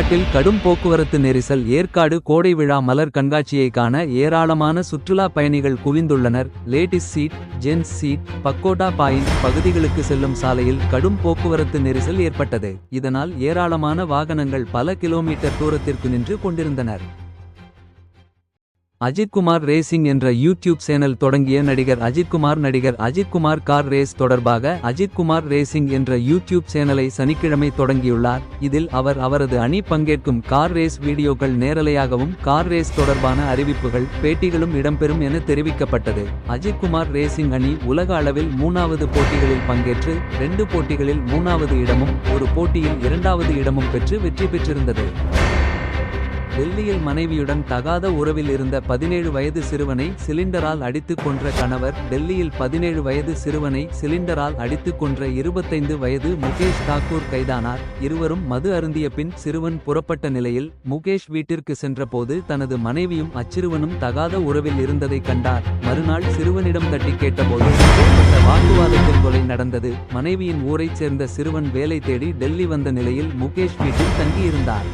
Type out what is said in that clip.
தமிழ்நாட்டில் கடும் போக்குவரத்து நெரிசல் ஏற்காடு கோடை விழா மலர் கண்காட்சியை காண ஏராளமான சுற்றுலா பயணிகள் குவிந்துள்ளனர். Ladies seat gents seat pakoda point பகுதிகளுக்கு செல்லும் சாலையில் கடும் போக்குவரத்து நெரிசல் ஏற்பட்டது. இதனால் ஏராளமான வாகனங்கள் பல கிலோமீட்டர் தூரத்திற்கு நின்று கொண்டிருந்தனர். அஜித்குமார் ரேசிங் என்ற யூடியூப் சேனல் தொடங்கிய நடிகர் அஜித்குமார் நடிகர் அஜித்குமார் கார் ரேஸ் தொடர்பாக அஜித்குமார் ரேசிங் என்ற யூடியூப் சேனலை சனிக்கிழமை தொடங்கியுள்ளார். இதில் அவர் அவரது அணி பங்கேற்கும் கார் ரேஸ் வீடியோக்கள் நேரலையாகவும் கார் ரேஸ் தொடர்பான அறிவிப்புகள் பேட்டிகளும் இடம்பெறும் என தெரிவிக்கப்பட்டது. அஜித்குமார் ரேசிங் அணி உலக அளவில் மூணாவது போட்டிகளில் பங்கேற்று ரெண்டு போட்டிகளில் மூணாவது இடமும் ஒரு போட்டியில் இரண்டாவது இடமும் பெற்று வெற்றி பெற்றிருந்தது. டெல்லியில் மனைவியுடன் தகாத உறவில் இருந்த பதினேழு வயது சிறுவனை சிலிண்டரால் அடித்துக் கொன்ற கணவர் டெல்லியில் பதினேழு வயது சிறுவனை சிலிண்டரால் அடித்துக் கொன்ற இருபத்தைந்து வயது முகேஷ் தாக்கூர் கைதானார். இருவரும் மது அருந்திய பின் சிறுவன் புறப்பட்ட நிலையில் முகேஷ் வீட்டிற்கு சென்றபோது தனது மனைவியும் அச்சிறுவனும் தகாத உறவில் இருந்ததை கண்டார். மறுநாள் சிறுவனிடம் தட்டி கேட்டபோது வாக்குவாதத்தில் கொலை நடந்தது. மனைவியின் ஊரைச் சேர்ந்த சிறுவன் வேலை தேடி டெல்லி வந்த நிலையில் முகேஷ் வீட்டில் தங்கியிருந்தார்.